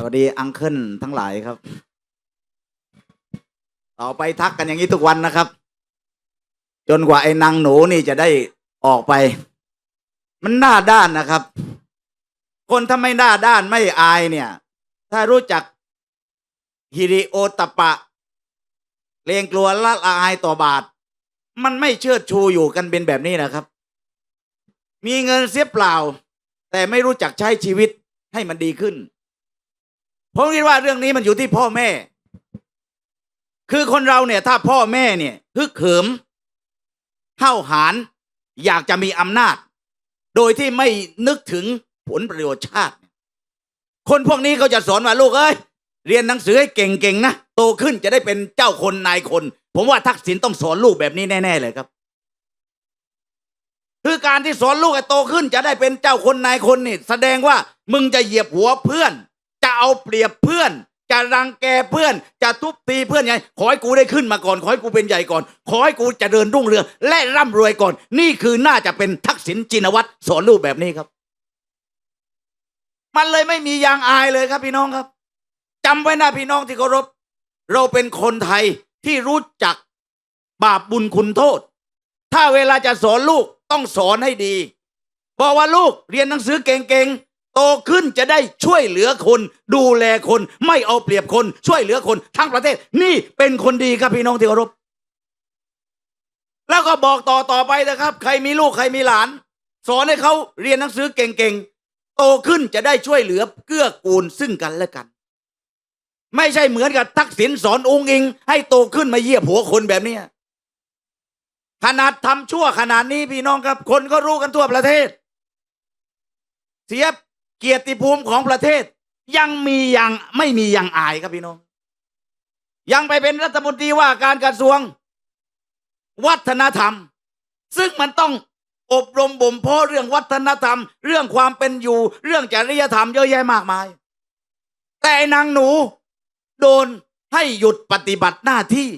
สวัสดีอังเคิลทั้งหลายครับ ต่อไปทักกันอย่างนี้ทุกวันนะครับ จนกว่าไอ้นางหนูนี่จะได้ออกไป มันหน้าด้านนะครับ คนถ้าไม่หน้าด้านไม่อายเนี่ย ถ้ารู้จักฮิริโอตปปะเกรงกลัวละละอายต่อบาท มันไม่เชิดชูอยู่กันเป็นแบบนี้นะครับ มีเงินเสียเปล่า แต่ไม่รู้จักใช้ชีวิตให้มันดีขึ้น ผมคิดว่าเรื่องนี้มันอยู่ที่พ่อแม่ คือคนเราเนี่ย ถ้าพ่อแม่เนี่ยฮึกเหิมเห้าหาญอยากจะมีอำนาจ โดยที่ไม่นึกถึงผลประโยชน์ชาติ คนพวกนี้เขาจะสอนว่าลูกเอ้ยเรียนหนังสือให้เก่งๆนะโตขึ้นจะได้เป็นเจ้าคนนายคน ผมว่าทักษิณต้องสอนลูกแบบนี้แน่ ๆ เลยครับ คือการที่สอนลูกให้โตขึ้นจะได้เป็นเจ้าคนนายคนนี่แสดงว่ามึงจะเหยียบหัวเพื่อน เอาเปรียบเพื่อน จะรังแกเพื่อน จะทุบตีเพื่อนไงขอให้กูได้ขึ้นมาก่อน ขอให้กูเป็นใหญ่ก่อน ขอให้กูเจะเดินรุ่งเรืองและร่ำรวยก่อน นี่คือน่าจะเป็นทักษิณจินวัตรสอนลูกแบบนี้ครับ มันเลยไม่มียางอายเลยครับพี่น้องครับจำไว้นะพี่น้องที่เคารพเราเป็นคนไทยที่รู้จักบาปบุญคุณโทษ ถ้าเวลาจะสอนลูกต้องสอนให้ดี บอกว่าลูกเรียนหนังสือเก่งๆ โตขึ้นจะได้ช่วยเหลือคน ดูแลคน ไม่เอาเปรียบคน ช่วยเหลือคนทั้งประเทศ นี่เป็นคนดีครับพี่น้องที่เคารพแล้วก็บอกต่อต่อไปนะครับ ใครมีลูกใครมีหลาน สอนให้เขาเรียนหนังสือเก่งๆโตขึ้นจะได้ช่วยเหลือเกื้อกูลซึ่งกันและกัน ไม่ใช่เหมือนกับทักษิณสอนองค์อิง ให้โตขึ้นมาเยียบหัวคนแบบนี้ขนาดทำชั่วขนาดนี้พี่น้องครับ คนก็รู้กันทั่วประเทศ เสีย เกียรติภูมิของประเทศ ยังมียังไม่มียังอายครับพี่น้องยังไปเป็นรัฐมนตรีว่าการกระทรวง วัฒนธรรม ซึ่งมันต้องอบรมบ่มเพาะเรื่องวัฒนธรรม เรื่องความเป็นอยู่ เรื่องจริยธรรมเยอะแยะมากมาย แต่นางหนู โดนให้หยุดปฏิบัติหน้าที่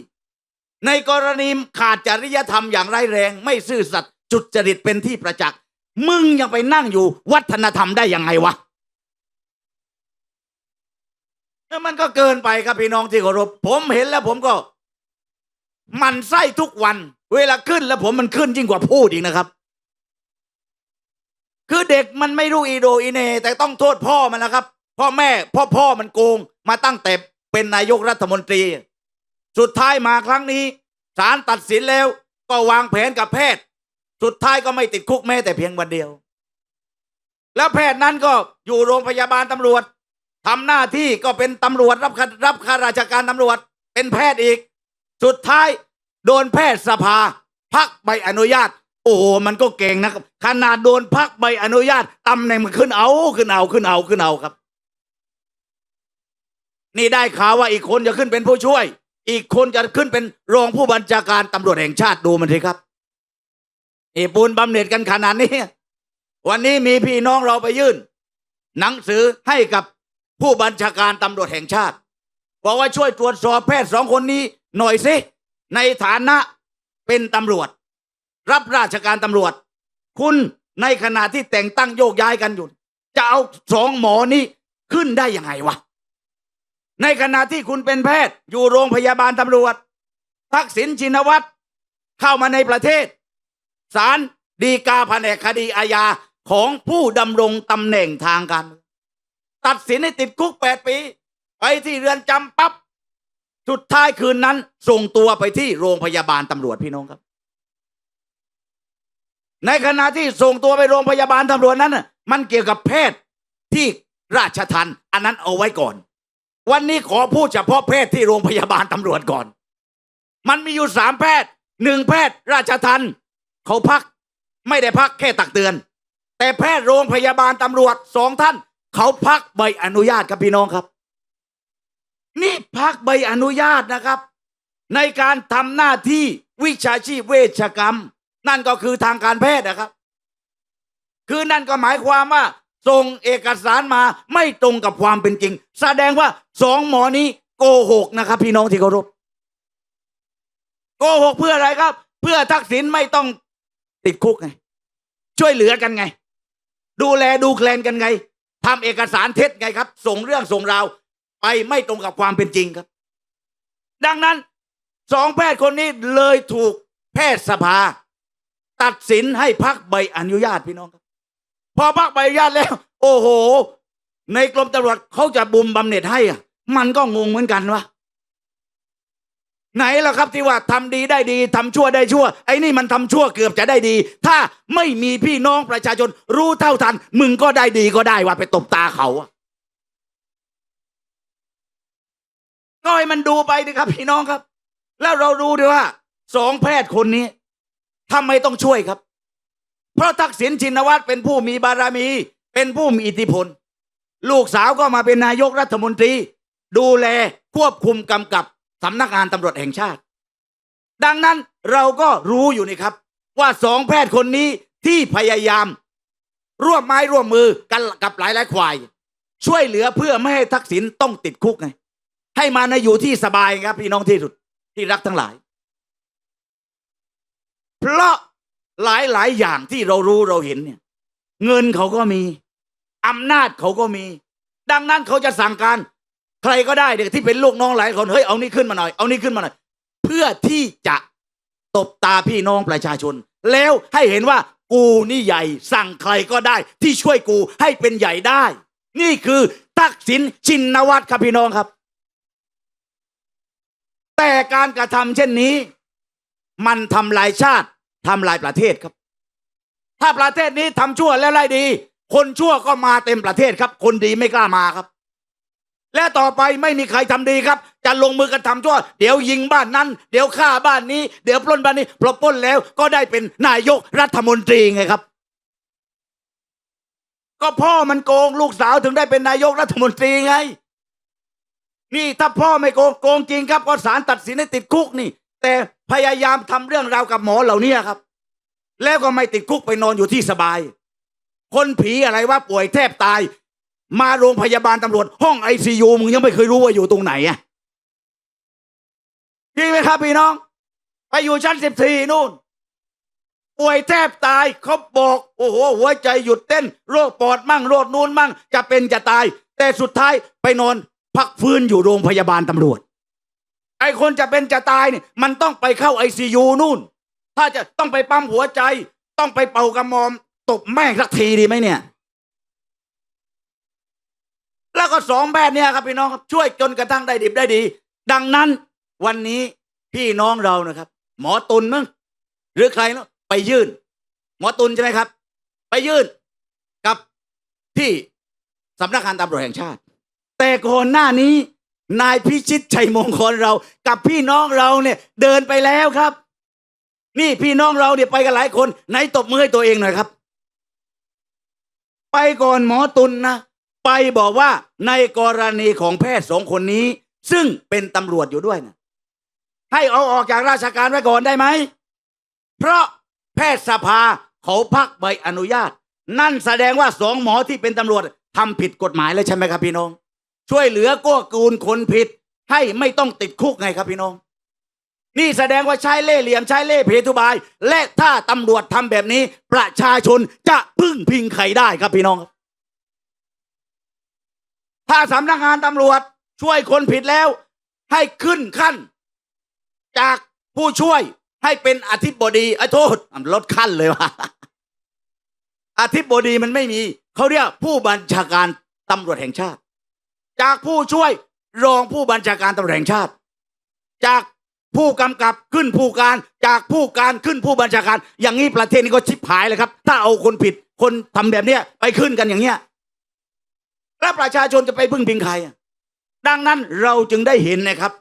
ในกรณีขาดจริยธรรมอย่างร้ายแรง ไม่ซื่อสัตย์จุดจริตเป็นที่ประจักษ์ มึงยังไปนั่งอยู่วัฒนธรรมได้ยังไงวะแล้วมันก็เกินไปครับพี่น้องที่เคารพผมเห็นแล้วผมก็มันไส้ทุกวัน เวลาขึ้นแล้วผมมันขึ้นยิ่งกว่าพูดอีกนะครับ คือเด็กมันไม่รู้อีโดอีเน แต่ต้องโทษพ่อมันนะครับ พ่อแม่พ่อพ่อมันโกง มาตั้งแต่เป็นนายกรัฐมนตรี สุดท้ายมาครั้งนี้ศาลตัดสินแล้วก็วางแผนกับแพทย์ สุดท้ายก็ไม่ติดคุกแม้แต่เพียงวันเดียว แล้วแพทย์นั้นก็อยู่โรงพยาบาลตำรวจทำหน้าที่ก็เป็นตำรวจรับข้ารับข้าราชการตำรวจ เป็นแพทย์อีก สุดท้ายโดนแพทย์สภา พักใบอนุญาต โอ้โหมันก็เก่งนะครับขนาดโดนพักใบอนุญาตตำแหน่งมันขึ้นเอาขึ้นเอาขึ้นเอาขึ้นเอาครับ นี่ได้ข่าวว่าอีกคนจะขึ้นเป็นผู้ช่วย อีกคนจะขึ้นเป็นรองผู้บัญชาการตำรวจแห่งชาติดูมันทีครับ นี่ปูนบำเหน็จกันขนาดนี้ วันนี้มีพี่น้องเราไปยื่น หนังสือให้กับผู้บัญชาการตำรวจแห่งชาติ บอกว่าช่วยตรวจสอบแพทย์สองคนนี้หน่อยสิในฐานะเป็นตำรวจ รับราชการตำรวจ คุณในขณะที่แต่งตั้งโยกย้ายกันอยู่ จะเอาสองหมอนี้ขึ้นได้ยังไงวะในขณะที่คุณเป็นแพทย์อยู่โรงพยาบาลตำรวจ ทักษิณชินวัตรเข้ามาในประเทศ ศาลดีกาแผนกคดีอาญาของผู้ดำรงตำแหน่งทางการเมืองตัดสินให้ติดคุกแปดปี ไปที่เรือนจำปับ๊บสุดท้ายคืนนั้น ส่งตัวไปที่โรงพยาบาลตำรวจพี่น้องครับ ในขณะที่ส่งตัวไปโรงพยาบาลตำรวจนั้น มันเกี่ยวกับแพทย์ที่ราชทันอันนั้นเอาไว้ก่อน วันนี้ขอพูดเฉพาะแพทย์ที่โรงพยาบาลตำรวจก่อน มันมีอยู่สามแพทย์หนึ่งแพทย์ราชทัน เขาพักไม่ได้พักแค่ตักเตือน แต่แพทย์โรงพยาบาลตำรวจสองท่าน เขาพักใบอนุญาตครับพี่น้องครับ นี่พักใบอนุญาตนะครับ ในการทำหน้าที่วิชาชีพเวชกรรม นั่นก็คือทางการแพทย์นะครับ คือนั่นก็หมายความว่าส่งเอกสารมาไม่ตรงกับความเป็นจริง แสดงว่าสองหมอนี้โกหกนะครับ พี่น้องที่เคารพโกหกเพื่ออะไรครับ เพื่อทักษิณไม่ต้อง ติดคุกไง ช่วยเหลือกันไง ดูแลดูแคลนกันไงทำเอกสารเท็จไงครับ ส่งเรื่องส่งราว ไปไม่ตรงกับความเป็นจริงครับ ดังนั้นสองแพทย์คนนี้เลยถูกแพทยสภา ตัดสินให้พักใบอนุญาตพี่น้องครับ พอพักใบอนุญาตแล้ว โอ้โห ในกรมตำรวจเขาจะบุมบำเหน็จให้อะมันก็งงเหมือนกันวะ ไหนล่ะครับที่ว่าทำดีได้ดีทำชั่วได้ชั่ว ไอ้นี่มันทำชั่วเกือบจะได้ดี ถ้าไม่มีพี่น้องประชาชน รู้เท่าทัน มึงก็ได้ดีก็ได้ว่าไปตบตาเขาอะก็ให้มันดูไปดิครับ พี่น้องครับ แล้วเราดูด้วยว่าสองแพทย์คนนี้ทำไมต้องช่วยครับ เพราะทักษิณชินวัตรเป็นผู้มีบารมี เป็นผู้มีอิทธิพล ลูกสาวก็มาเป็นนายกรัฐมนตรี ดูแลควบคุมกำกับ สำนักงานตำรวจแห่งชาติ ดังนั้นเราก็รู้อยู่นี่ครับ ว่าสองแพทย์คนนี้ที่พยายาม ร่วมไม้ร่วมมือกันกับหลายหลายควาย ช่วยเหลือเพื่อไม่ให้ทักษิณต้องติดคุกไง ให้มาในอยู่ที่สบายครับ พี่น้องที่สุดที่รักทั้งหลาย เพราะหลายหลายอย่างที่เรารู้เราเห็นเนี่ย เงินเขาก็มีอำนาจเขาก็มี ดังนั้นเขาจะสั่งการ ใครก็ได้เด็กที่เป็นลูกน้องหลายคนเฮ้ยเอานี่ขึ้นมาหน่อยเอานี่ขึ้นมาหน่อยเพื่อที่จะตบตาพี่น้องประชาชน แล้วให้เห็นว่ากูนี่ใหญ่สั่งใครก็ได้ ที่ช่วยกูให้เป็นใหญ่ได้ นี่คือทักษิณชินวัตรครับพี่น้องครับ แต่การกระทำเช่นนี้ มันทำลายชาติทำลายประเทศครับ ถ้าประเทศนี้ทำชั่วแล้วไล่ดี คนชั่วก็มาเต็มประเทศครับ คนดีไม่กล้ามาครับ และต่อไปไม่มีใครทำดีครับ จะลงมือกันทำชั่ว เดี๋ยวยิงบ้านนั้น เดี๋ยวฆ่าบ้านนี้ เดี๋ยวปล้นบ้านนี้พอปล้นแล้วก็ได้เป็นนายกรัฐมนตรีไงครับ ก็พ่อมันโกงลูกสาวถึงได้เป็นนายกรัฐมนตรีไง นี่ถ้าพ่อไม่โกงโกงจริงครับก็ศาลตัดสินให้ติดคุกนี่ แต่พยายามทำเรื่องราวกับหมอเหล่านี้ครับ แล้วก็ไม่ติดคุกไปนอนอยู่ที่สบาย คนผีอะไรว่าป่วยแทบตาย มาโรงพยาบาลตำรวจห้องไอซียูมึงยังไม่เคยรู้ว่าอยู่ตรงไหนอะจริงไหมครับพี่น้อง ไปอยู่ชั้นสิบสี่นู่น ป่วยแทบตายเขาบอก โอ้โห หัวใจหยุดเต้น โรคปอดมั่งโรคนู้นมั่ง จะเป็นจะตาย แต่สุดท้ายไปนอน พักฟื้นอยู่โรงพยาบาลตำรวจ ไอคนจะเป็นจะตายเนี่ยมันต้องไปเข้าไอซียูนู่น ถ้าจะต้องไปปั๊มหัวใจ ต้องไปเป่ากระมอม ตบแม่งสักทีดีไหมเนี่ย แล้วก็สองแบบเนี่ยครับพี่น้องครับช่วยจนกระทั่งได้ดิบได้ดี ดังนั้นวันนี้พี่น้องเรานะครับ หมอตุลมั้งหรือใครเนาะไปยื่น หมอตุลใช่ไหมครับ ไปยื่นกับที่สำนักงานตำรวจแห่งชาติ แต่ก่อนหน้านี้ นายพิชิตชัยมงคลเรา กับพี่น้องเราเนี่ยเดินไปแล้วครับ นี่พี่น้องเราเนี่ยไปกันหลายคน ไหนตบมือให้ตัวเองหน่อยครับ ไปก่อนหมอตุลนนะ ไปบอกว่าในกรณีของแพทย์สองคนนี้ ซึ่งเป็นตำรวจอยู่ด้วยนะให้เอาออกจากราชการไว้ก่อนได้ไหม เพราะแพทยสภาเขาพักใบอนุญาต นั่นแสดงว่าสองหมอที่เป็นตำรวจทำผิดกฎหมายแล้วใช่ไหมครับพี่น้อง ช่วยเหลือก้กูลคนผิด ให้ไม่ต้องติดคุกไงครับพี่น้อง นี่แสดงว่าใช้เล่เหลี่ยมใช้เล่เพทุบาย และถ้าตำรวจทำแบบนี้ ประชาชนจะพึ่งพิงใครได้ครับพี่น้อง ถ้าสำนักงานตำรวจช่วยคนผิดแล้ว ให้ขึ้นขั้น จากผู้ช่วยให้เป็นอธิบดีไอ้โทษลดขั้นเลยว่ะอธิบดีมันไม่มี เขาเรียกผู้บัญชาการตำรวจแห่งชาติ จากผู้ช่วยรองผู้บัญชาการตำรวจแห่งชาติ จากผู้กำกับขึ้นผู้การ จากผู้การขึ้นผู้บัญชาการ อย่างนี้ประเทศนี้ก็ชิบหายเลยครับ ถ้าเอาคนผิดคนทำแบบเนี้ยไปขึ้นกันอย่างเงี้ย แล้วประชาชนจะไปพึ่งพิงใคร ดังนั้นเราจึงได้เห็นนะครับ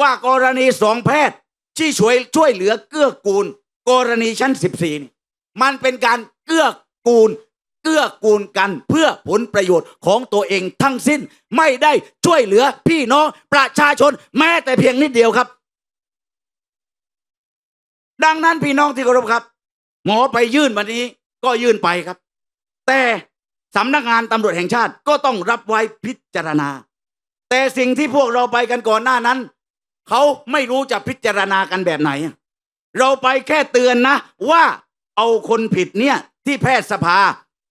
ว่ากรณีสองแพทย์ที่ช่วยช่วยเหลือเกื้อกูล กรณีชั้นสิบสี่นี่มันเป็นการเกื้อกูล เกื้อกูลกันเพื่อผลประโยชน์ของตัวเองทั้งสิ้นไม่ได้ช่วยเหลือพี่น้องประชาชนแม้แต่เพียงนิดเดียวครับ ดังนั้นพี่น้องที่เคารพครับ หมอไปยื่นวันนี้ก็ยื่นไปครับ แต่ สำนักงานตำรวจแห่งชาติก็ต้องรับไว้พิจารณา แต่สิ่งที่พวกเราไปกันก่อนหน้านั้น เขาไม่รู้จะพิจารณากันแบบไหน เราไปแค่เตือนนะ ว่าเอาคนผิดเนี่ยที่แพทยสภา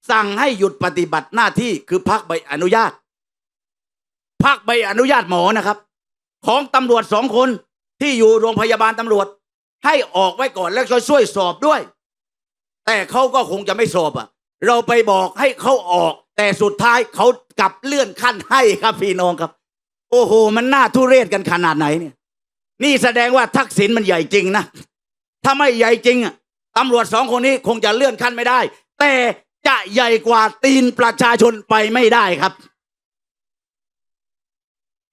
สั่งให้หยุดปฏิบัติหน้าที่คือพักใบอนุญาต พักใบอนุญาตหมอนะครับ ของตำรวจสองคนที่อยู่โรงพยาบาลตำรวจ ให้ออกไว้ก่อนแล้วช่วยสอบด้วย แต่เขาก็คงจะไม่สอบอะ เราไปบอกให้เขาออก แต่สุดท้ายเขากลับเลื่อนขั้นให้ครับพี่น้องครับ โอ้โห มันน่าทุเรศกันขนาดไหนเนี่ยนี่แสดงว่าทักษิณมันใหญ่จริงนะถ้าไม่ใหญ่จริงตำรวจสองคนนี้คงจะเลื่อนขั้นไม่ได้ แต่จะใหญ่กว่าตีนประชาชนไปไม่ได้ครับ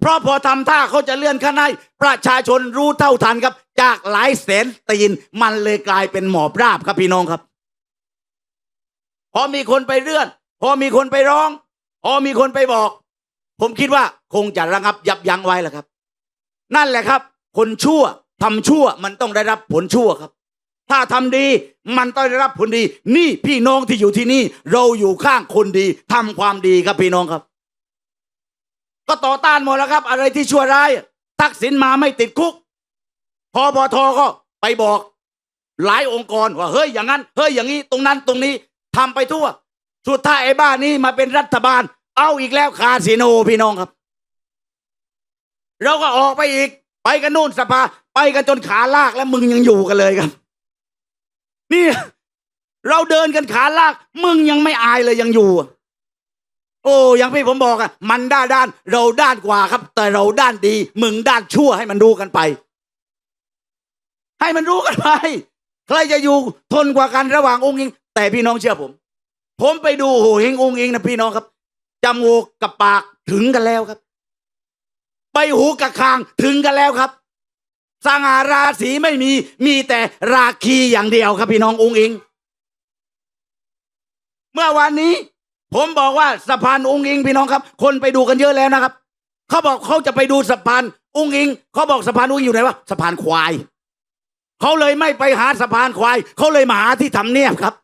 เพราะพอทำท่าเขาจะเลื่อนขั้นให้ประชาชนรู้เท่าทันครับ จากหลายแสนตีนมันเลยกลายเป็นหมอบราบครับพี่น้องครับ อมีคนไปเลื่อน พอมีคนไปร้อง พอมีคนไปบอก ผมคิดว่าคงจะระงับยับยั้งไว้แหละครับ นั่นแหละครับ คนชั่วทำชั่วมันต้องได้รับผลชั่วครับ ถ้าทำดีมันต้องได้รับผลดี นี่พี่น้องที่อยู่ที่นี่ เราอยู่ข้างคนดีทำความดีครับพี่น้องครับ ก็ต่อต้านหมดแล้วครับ อะไรที่ชั่วร้ายทักษิณมาไม่ติดคุกพอปทก็ไปบอกหลายองค์กรว่าเฮ้ยอย่างนั้น เฮ้ยอย่างนี้ตรงนั้นตรงนี้ ทำไปทั่ว สุดท้ายไอ้บ้านนี้มาเป็นรัฐบาล เอาอีกแล้วคาสิโนพี่น้องครับ เราก็ออกไปอีก ไปกันนู่นสภา ไปกันจนขาลากแล้วมึงยังอยู่กันเลยครับ นี่ เราเดินกันขาลาก มึงยังไม่อายเลยยังอยู่ โอ้อยังพี่ผมบอกอะมันด้านด้าน เราด้านกว่าครับ แต่เราด้านดี มึงด้านชั่วให้มันรู้กันไป ให้มันรู้กันไปใครจะอยู่ทนกว่ากันระหว่างองค์อิง แต่พี่น้องเชื่อผม ผมไปดูโหเฮงองค์อิงนะพี่น้องครับจมูกกับปากถึงกันแล้วครับใบหูกับคางถึงกันแล้วครับสง่าราศีไม่มี มีแต่ราคีอย่างเดียวครับพี่น้ององค์อิงเมื่อวานนี้ ผมบอกว่าสะพานองค์อิงพี่น้องครับ คนไปดูกันเยอะแล้วนะครับ เขาบอกเขาจะไปดูสะพานองค์อิงเขาบอกสะพานองค์อิงอยู่ไหนวะสะพานควาย เขาเลยไม่ไปหาสะพานควาย เขาเลยมาหาที่ทำเนียบครับ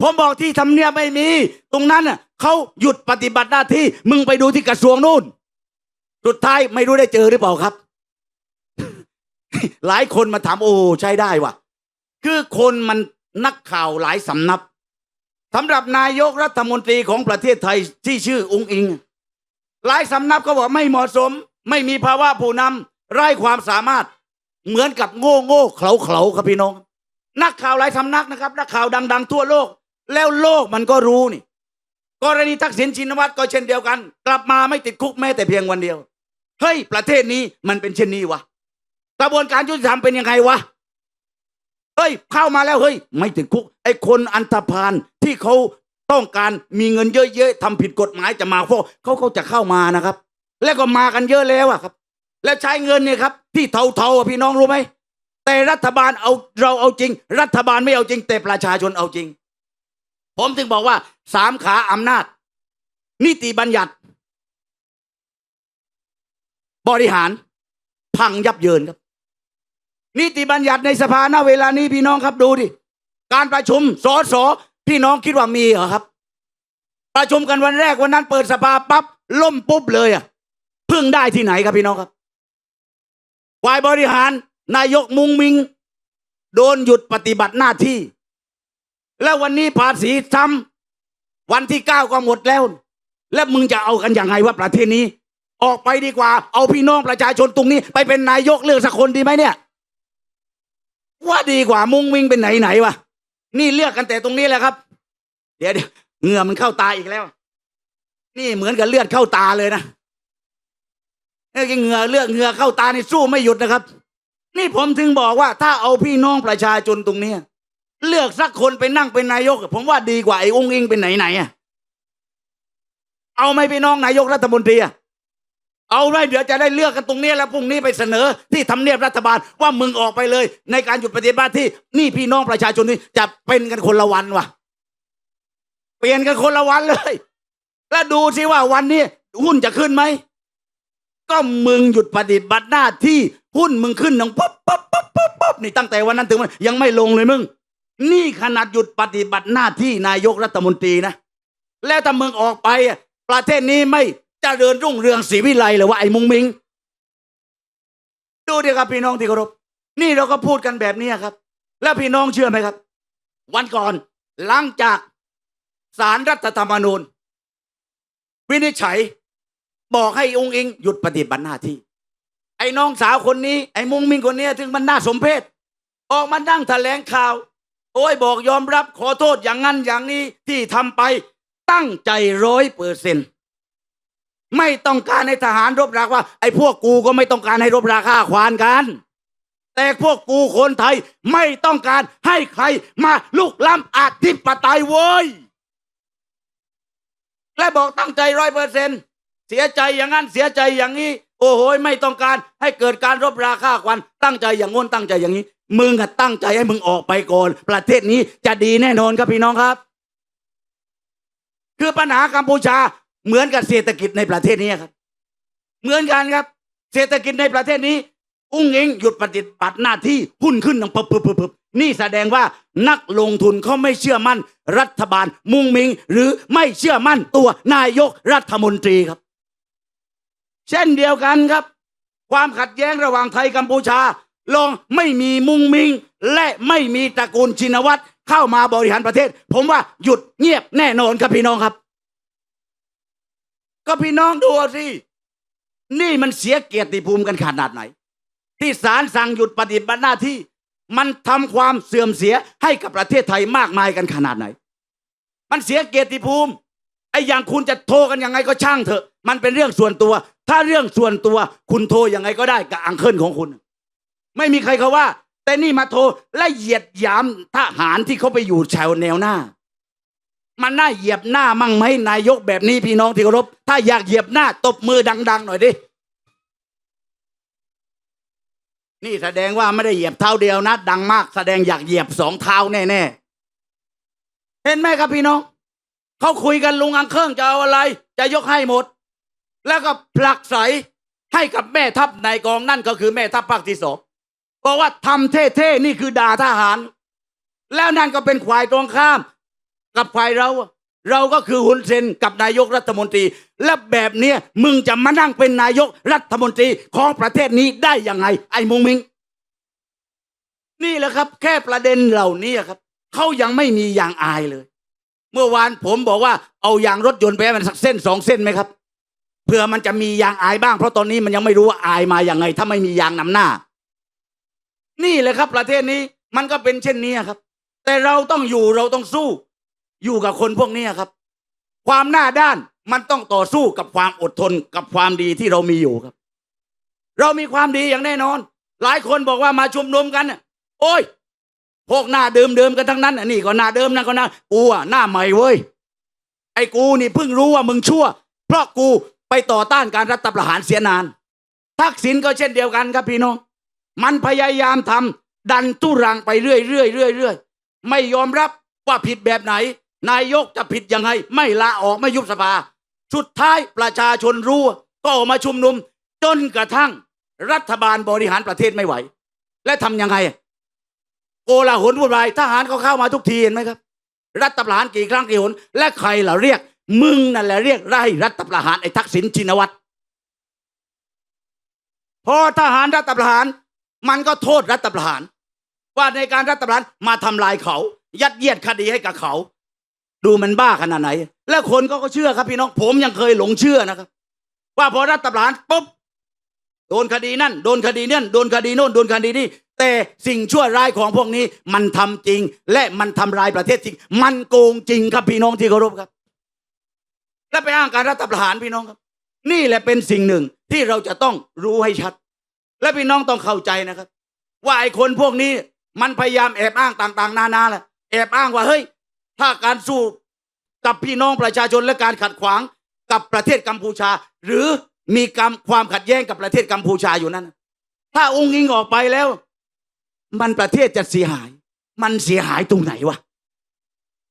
ผมบอกที่ทำเนียบไม่มี ตรงนั้นเขาหยุดปฏิบัติหน้าที่ มึงไปดูที่กระทรวงนู่น สุดท้ายไม่รู้ได้เจอหรือเปล่าครับ หลายคนมาถามโอ้ใช้ได้ว่ะคือคนมันนักข่าวหลายสำนักสำหรับนายกรัฐมนตรีของประเทศไทยที่ชื่อองค์อิง หลายสำนักก็บอกไม่เหมาะสม ไม่มีภาวะผู้นำไร้ความสามารถ เหมือนกับโง่โง่เขลาเขลาครับพี่น้อง นักข่าวหลายสำนักนะครับ นักข่าวดัง ๆ ทั่วโลก แล้วโลกมันก็รู้นี่ กรณีทักษิณชินวัตรก็เช่นเดียวกัน กลับมาไม่ติดคุกแม้แต่เพียงวันเดียวเฮ้ยประเทศนี้มันเป็นเช่นนี้วะกระบวนการยุติธรรมเป็นยังไงวะเฮ้ยเข้ามาแล้วเฮ้ย ไม่ติดคุก ไอ้คนอันธพาลที่เขาต้องการมีเงินเยอะๆทำผิดกฎหมายจะมาพวกเขาเขาจะเข้ามานะครับ แล้วก็มากันเยอะแล้วอะครับ แล้วใช้เงินเนี่ยครับ ที่เทาๆพี่น้องรู้ไหมแต่รัฐบาลเอาเราเอาจริง รัฐบาลไม่เอาจริง แต่ประชาชนเอาจริง ผมถึงบอกว่าสามขาอำนาจ นิติบัญญัติ บริหาร พังยับเยินครับ นิติบัญญัติในสภาณเวลานี้พี่น้องครับดูดิ การประชุมสอสอพี่น้องคิดว่ามีเหรอครับ ประชุมกันวันแรกวันนั้นเปิดสภาปั๊บล่มปุ๊บเลยอะเพิ่งได้ที่ไหนครับพี่น้องครับฝ่ายบริหารนายกมุงมิง โดนหยุดปฏิบัติหน้าที่ แล้ววันนี้ภาษีซ้ำวันที่เก้าก็หมดแล้ว แล้วมึงจะเอากันยังไงว่าประเทศนี้ ออกไปดีกว่า เอาพี่น้องประชาชนตรงนี้ ไปเป็นนายกเลือกสักคนดีไหมเนี่ย ว่าดีกว่ามุงมิงเป็นไหนไหนวะนี่เลือกกันแต่ตรงนี้แหละครับ เดี๋ยวเหงื่อมันเข้าตาอีกแล้ว นี่เหมือนกับเลือดเข้าตาเลยนะนี่เหงื่อเลือดเหงื่อเข้าตานี่สู้ไม่หยุดนะครับ นี่ผมถึงบอกว่าถ้าเอาพี่น้องประชาชนตรงเนี้ เลือกสักคนไปนั่งเป็นนายก ผมว่าดีกว่าไอ้องค์อิงเป็นไหนไหนๆอะเอาไม่พี่น้องนายกรัฐมนตรีอะเอาไว้เดี๋ยวจะได้เลือกกันตรงนี้แล้วพรุ่งนี้ไปเสนอ ที่ทำเนียบรัฐบาลว่ามึงออกไปเลย ในการหยุดปฏิบัติที่นี่พี่น้องประชาชนนี่จะเป็นกันคนละวันว่ะเปลี่ยนกันคนละวันเลย แล้วดูสิว่าวันนี้หุ้นจะขึ้นไหมก็มึงหยุดปฏิบัติหน้าที่หุ้นมึงขึ้นนังปุ๊บปุ๊บปุ๊บปุ๊บปุ๊บนี่ตั้งแต่วันนั้นถึงวันยังไม่ลงเลยมึง นี่ขนาดหยุดปฏิบัติหน้าที่นายกรัฐมนตรีนะ แล้วถ้ามึงออกไปอะประเทศนี้ไม่เจะเดินรุ่งเรืองศรีวิไลเลยว่าไอ้มุงมิง ดูดิครับพี่น้องที่เคารพนี่เราก็พูดกันแบบนี้ครับ แล้วพี่น้องเชื่อไหมครับ วันก่อนหลังจากสารรัฐธรรมนูญ วินิจฉัย บอกให้องค์อิงหยุดปฏิบัติหน้าที่ ไอ้น้องสาวคนนี้ไอ้มุงมิงคนนี้ถึงมันน่าสมเพชออกมานั่งแถลงข่าว โอ้ยบอกยอมรับขอโทษอย่างนั้นอย่างนี้ที่ทำไปตั้งใจร้อยเปอร์เซ็นไม่ต้องการให้ทหารรบราว่า ไอ้พวกกูก็ไม่ต้องการให้รบราค่าควานกัน แต่พวกกูคนไทยไม่ต้องการให้ใครมาลุกล้ำอธิปไตยโว้ยและบอกตั้งใจร้อยเปอร์เซ็นเสียใจอย่างนั้นเสียใจอย่างนี้ โอ้โหไม่ต้องการให้เกิดการรบราค่าควันตั้งใจอย่างง้นตั้งใจอย่างนี้ มึงอะตั้งใจให้มึงออกไปก่อน ประเทศนี้จะดีแน่นอนครับพี่น้องครับ คือปัญหากัมพูชาเหมือนกับเศรษฐกิจในประเทศนี้ครับ เหมือนกันครับ เศรษฐกิจในประเทศนี้ อุ้งเอิงหยุดปฏิบัติหน้าที่หุ้นขึ้นดังปึ๊บปึ๊บปึ๊บปึ๊บนี่แสดงว่านักลงทุนเขาไม่เชื่อมั่น รัฐบาลมุงมิง หรือไม่เชื่อมั่นตัวนายกรัฐมนตรีครับ เช่นเดียวกันครับ ความขัดแย้งระหว่างไทยกัมพูชา ลองไม่มีมุงมิง และไม่มีตระกูลชินวัตรเข้ามาบริหารประเทศ ผมว่าหยุดเงียบแน่นอนครับพี่น้องครับ ก็พี่น้องดูสิ นี่มันเสียเกียรติภูมิกันขนาดไหน ที่ศาลสั่งหยุดปฏิบัติหน้าที่ มันทำความเสื่อมเสียให้กับประเทศไทยมากมายกันขนาดไหน มันเสียเกียรติภูมิไอ้อย่างคุณจะโทรกันยังไงก็ช่างเถอะ มันเป็นเรื่องส่วนตัว ถ้าเรื่องส่วนตัว คุณโทรยังไงก็ได้กับอังเคิลของคุณ ไม่มีใครเขาว่า แต่นี่มาโทรและเหยียดหยามทหารที่เขาไปอยู่แถวแนวหน้า มันน่าเหยียบหน้ามั่งไหมนายกแบบนี้พี่น้องที่เคารพถ้าอยากเหยียบหน้าตบมือดัง ๆ หน่อยดินี่แสดงว่าไม่ได้เหยียบเท้าเดียวนะ ดังมาก แสดงอยากเหยียบสองเท้าแน่ๆเห็นไหมครับพี่น้องเขาคุยกันลุงอังเคิงจะเอาอะไร จะยกให้หมด แล้วก็ผลักใสให้กับแม่ทัพในกองนั่นก็คือแม่ทัพภาคที่สอง บอกว่าทำเท่ๆนี่คือด่าทหาร แล้วนั่นก็เป็นควายตรงข้าม กับฝ่ายเรา เราก็คือฮุนเซนกับนายกรัฐมนตรี และแบบเนี้ยมึงจะมานั่งเป็นนายกรัฐมนตรีของประเทศนี้ได้ยังไง ไอ้มุงมิง นี่แหละครับ แค่ประเด็นเหล่านี้ครับเขายังไม่มียางอายเลย เมื่อวานผมบอกว่าเอายางรถยนต์ไปให้มันสักเส้นสองเส้นไหมครับเผื่อมันจะมียางอายบ้างเพราะตอนนี้มันยังไม่รู้ว่าอายมาอย่างไง ถ้าไม่มียางนำหน้า นี่แหละครับ ประเทศนี้มันก็เป็นเช่นนี้ครับ แต่เราต้องอยู่เราต้องสู้ อยู่กับคนพวกนี้ครับ ความหน้าด้านมันต้องต่อสู้กับความอดทนกับความดีที่เรามีอยู่ครับ เรามีความดีอย่างแน่นอน หลายคนบอกว่ามาชุมนุมกันโอ้ยพวกหน้าเดิมเดิมๆกันทั้งนั้นนี่ก็หน้าเดิมนั่นก็หน้ากูอะหน้าใหม่เว้ยไอ้กูนี่เพิ่งรู้ว่ามึงชั่ว เพราะกูไปต่อต้านการรัฐประหารเสียนานทักษิณก็เช่นเดียวกันครับพี่น้อง มันพยายามทำดันตุรังไปเรื่อยเรื่อยเรื่อยเรื่อยไม่ยอมรับว่าผิดแบบไหน นายกจะผิดยังไง ไม่ลาออกไม่ยุบสภา สุดท้ายประชาชนรู้ก็ออกมาชุมนุม จนกระทั่งรัฐบาลบริหารประเทศไม่ไหว และทำยังไงโกลาหลวุ่นวายทหารเขาเข้ามาทุกทีเห็นไหมครับ รัฐประหารกี่ครั้งกี่หนและใครล่ะเรียก มึงนั่นแหละเรียกไล่รัฐประหารไอ้ทักษิณชินวัตรพอทหารรัฐประหาร มันก็โทษรัฐประหาร ว่าในการรัฐประหารมาทำลายเขา ยัดเยียดคดีให้กับเขา ดูมันบ้าขนาดไหน และคนก็เชื่อครับพี่น้องผมยังเคยหลงเชื่อนะครับ ว่าพอรัฐประหารปุ๊บโดนคดีนั่น โดนคดีนั่นโดนคดีโน่นโดนคดีนี่แต่สิ่งชั่วร้ายของพวกนี้มันทำจริง และมันทำลายประเทศจริง มันโกงจริงครับพี่น้องที่เคารพครับ และไปอ้างการรัฐประหารพี่น้องครับ นี่แหละเป็นสิ่งหนึ่งที่เราจะต้องรู้ให้ชัด และพี่น้องต้องเข้าใจนะครับ ว่าไอ้คนพวกนี้มันพยายามแอบอ้างต่างๆ นานาแหละแอบอ้างว่าเฮ้ยถ้าการสู้กับพี่น้องประชาชนและการขัดขวางกับประเทศกัมพูชา หรือมีมความขัดแย้งกับประเทศกัมพูชาอยู่นั้น ถ้าองค์อิงออกไปแล้ว มันประเทศจะเสียหาย มันเสียหายตรงไหนวะ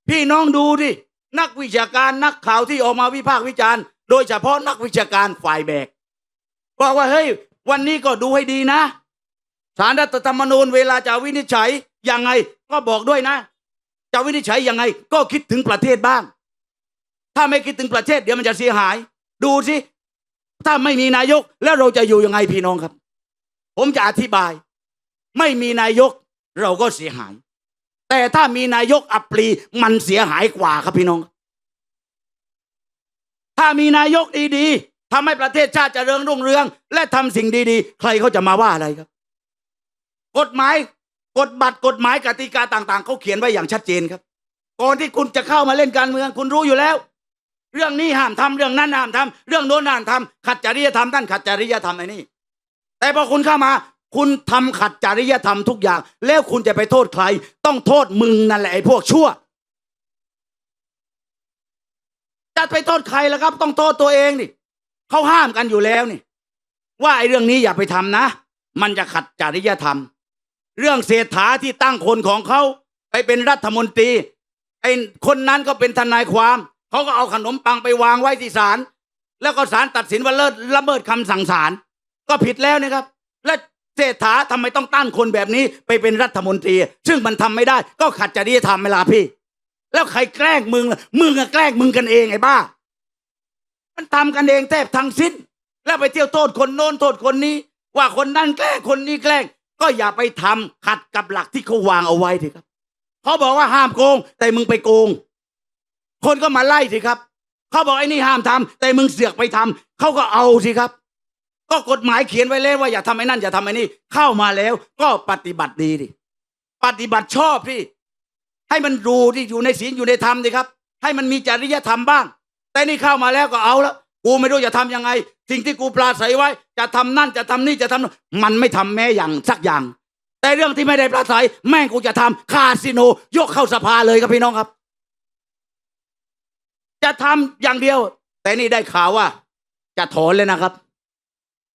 พี่น้องดูดินักวิชาการนักข่าวที่ออกมาวิพากษ์วิจารณ์ โดยเฉพาะนักวิชาการฝ่ายแบกบอกว่าเฮ้ย วันนี้ก็ดูให้ดีนะสารรัฐธรรมนูญเวลาจะวินิจฉัยยังไงก็บอกด้วยนะ จะวินิจฉัยยังไง ก็คิดถึงประเทศบ้าง ถ้าไม่คิดถึงประเทศเดี๋ยวมันจะเสียหาย ดูสิถ้าไม่มีนายกแล้วเราจะอยู่ยังไงพี่น้องครับ ผมจะอธิบาย ไม่มีนายกเราก็เสียหาย แต่ถ้ามีนายกอัปรีมันเสียหายกว่าครับพี่น้อง ถ้ามีนายกดีๆ ทำให้ประเทศชาติเจริญรุ่งเรือง และทำสิ่งดีๆ ใครเขาจะมาว่าอะไรครับ กฎหมายกฎบัตรกฎหมายกติกาต่างๆเขาเขียนไว้อย่างชัดเจนครับ ก่อนที่คุณจะเข้ามาเล่นการเมืองคุณรู้อยู่แล้ว เรื่องนี้ห้ามทำเรื่องนั้นห้ามทำเรื่องโน้นห้ามทำขัดจริยธรรมท่านขัดจริยธรรมไอ้นี่ แต่พอคุณเข้ามา คุณทำขัดจริยธรรมทุกอย่าง แล้วคุณจะไปโทษใคร ต้องโทษมึงนั่นแหละไอ้พวกชั่วจะไปโทษใครล่ะครับ ต้องโทษตัวเองนี่ เขาห้ามกันอยู่แล้วนี่ ว่าไอ้เรื่องนี้อย่าไปทำนะ มันจะขัดจริยธรรม เรื่องเศรษฐาที่ตั้งคนของเขาไปเป็นรัฐมนตรีไอ้คนนั้นก็เป็นทนายความเขาก็เอาขนมปังไปวางไว้ที่ศาลแล้วก็ศาลตัดสินว่าเลิศละเมิดคำสั่งศาลก็ผิดแล้วนะครับ และเศรษฐาทำไมต้องตั้งคนแบบนี้ไปเป็นรัฐมนตรี ซึ่งมันทำไม่ได้ ก็ขัดจริยธรรมเวลาพี่ แล้วใครแกล้งมึงล่ะมึงอะแกล้งมึงกันเองไอ้บ้า มันทำกันเองแทบทั้งสิ้น แล้วไปเที่ยวโทษคนโน้นโทษคนนี้ ว่าคนนั้นแกล้งคนนี้แกล้ง ก็อย่าไปทำขัดกับหลักที่เขาวางเอาไว้ทีครับเขาบอกว่าห้ามโกง แต่มึงไปโกง คนก็มาไล่สิครับเขาบอกไอ้นี่ห้ามทำแต่มึงเสือกไปทำเขาก็เอาสิครับ ก็กฎหมายเขียนไว้แล้วว่าอย่าทำไอ้นั่นอย่าทำไอ้นี่เข้ามาแล้วก็ปฏิบัติดีดิปฏิบัติชอบที่ให้มันดูที่อยู่ในศีลอยู่ในธรรมดิครับ ให้มันมีจริยธรรมบ้าง แต่นี่เข้ามาแล้วก็เอาแล้วกูไม่รู้จะทำยังไง สิ่งที่กูปราศัยไว้ จะทำนั่นจะทำนี่จะทำนั่นมันไม่ทำแม้อย่างสักอย่าง แต่เรื่องที่ไม่ได้ปราศัยแม่งกูจะทำคาสิโน ยกเข้าสภาเลยครับพี่น้องครับ จะทำอย่างเดียว แต่นี่ได้ข่าวว่า จะถอนเลยนะครับ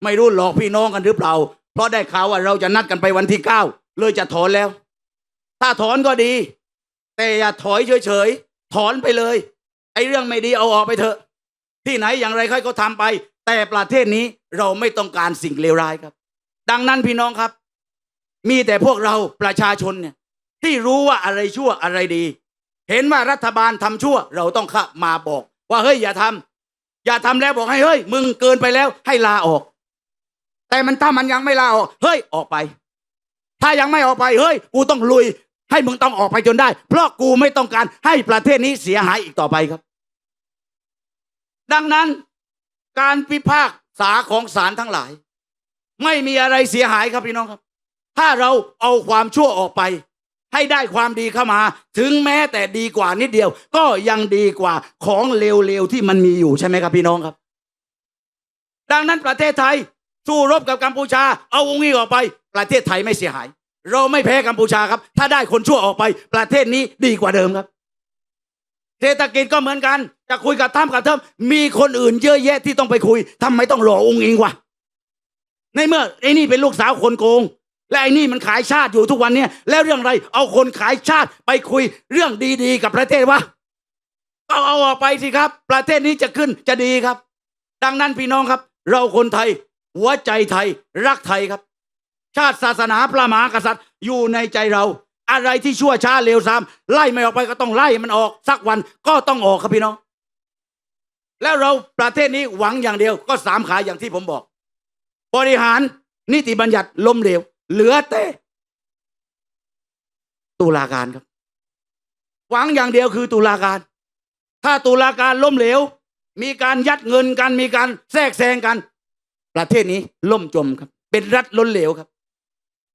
ไม่รู้หลอกพี่น้องกันหรือเปล่า เพราะได้ข่าวว่าเราจะนัดกันไปวันที่เก้าเลยจะถอนแล้ว ถ้าถอนก็ดี แต่อย่าถอยเฉยๆถอนไปเลย ไอ้เรื่องไม่ดีเอาออกไปเถอะ ที่ไหนอย่างไรค่อยก็ทำไป แต่ประเทศนี้เราไม่ต้องการสิ่งเลวร้ายครับ ดังนั้นพี่น้องครับ มีแต่พวกเราประชาชนเนี่ยที่รู้ว่าอะไรชั่วอะไรดี เห็นว่ารัฐบาลทำชั่ว เราต้องข้ามาบอก ว่าเฮ้ยอย่าทำอย่าทำแล้วบอกให้เฮ้ย มึงเกินไปแล้วให้ลาออก แต่มันถ้ามันยังไม่ลาออกเฮ้ยออกไป ถ้ายังไม่ออกไปเฮ้ยกูต้องลุย ให้มึงต้องออกไปจนได้ เพราะกูไม่ต้องการให้ประเทศนี้เสียหายอีกต่อไปครับ ดังนั้นการพิพากษาของศาลทั้งหลาย ไม่มีอะไรเสียหายครับพี่น้องครับ ถ้าเราเอาความชั่วออกไป ให้ได้ความดีเข้ามา ถึงแม้แต่ดีกว่านิดเดียว ก็ยังดีกว่าของเลวๆที่มันมีอยู่ใช่ไหมครับพี่น้องครับ ดังนั้นประเทศไทยสู้รบกับกัมพูชา เอาองค์นี้ออกไป ประเทศไทยไม่เสียหาย เราไม่แพ้กัมพูชาครับ ถ้าได้คนชั่วออกไป ประเทศนี้ดีกว่าเดิมครับ เศรษฐกิจก็เหมือนกัน จะคุยกับท่ามกับเทิมมีคนอื่นเยอะแยะที่ต้องไปคุยทำไมต้องรอองค์อิงวะในเมื่อไอ้นี่เป็นลูกสาวคนโกง และไอ้นี่มันขายชาติอยู่ทุกวันเนี้ยแล้วเรื่องอะไร เอาคนขายชาติไปคุยเรื่องดีๆ กับประเทศวะเอาเอาออกไปสิครับ ประเทศนี้จะขึ้นจะดีครับ ดังนั้นพี่น้องครับ เราคนไทย หัวใจไทยรักไทยครับ ชาติศาสนาพระมหากษัตริย์ อยู่ในใจเรา อะไรที่ชั่วช้าเลวทรามไล่ไม่ออกไปก็ต้องไล่มันออก สักวันก็ต้องออกครับพี่น้อง แล้วเราประเทศนี้หวังอย่างเดียวก็สามขาอย่างที่ผมบอก บริหารนิติบัญญัติล้มเหลว เหลือแต่ตุลาการครับ หวังอย่างเดียวคือตุลาการ ถ้าตุลาการล้มเหลว มีการยัดเงินกันมีการแทรกแซงกัน ประเทศนี้ล่มจมครับ เป็นรัฐล้นเหลวครับ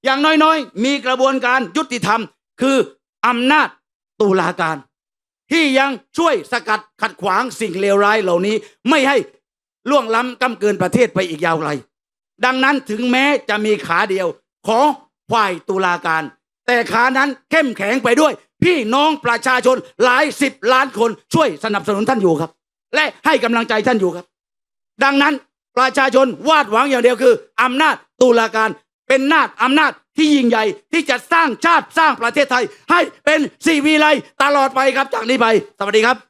อย่างน้อยๆ มีกระบวนการยุติธรรม คืออำนาจตุลาการ ที่ยังช่วยสกัดขัดขวางสิ่งเลวร้ายเหล่านี้ ไม่ให้ล่วงล้ำกำเกินประเทศไปอีกยาวไกล ดังนั้นถึงแม้จะมีขาเดียว ของฝ่ายตุลาการ แต่ขานั้นเข้มแข็งไปด้วย พี่น้องประชาชนหลายสิบล้านคนช่วยสนับสนุนท่านอยู่ครับ และให้กำลังใจท่านอยู่ครับ ดังนั้นประชาชนวาดหวังอย่างเดียวคืออำนาจตุลาการ เป็นนาจอำนาจที่ยิ่งใหญ่ที่จะสร้างชาติสร้างประเทศไทย ให้เป็นสีวีไลตลอดไปครับจากนี้ไป สวัสดีครับ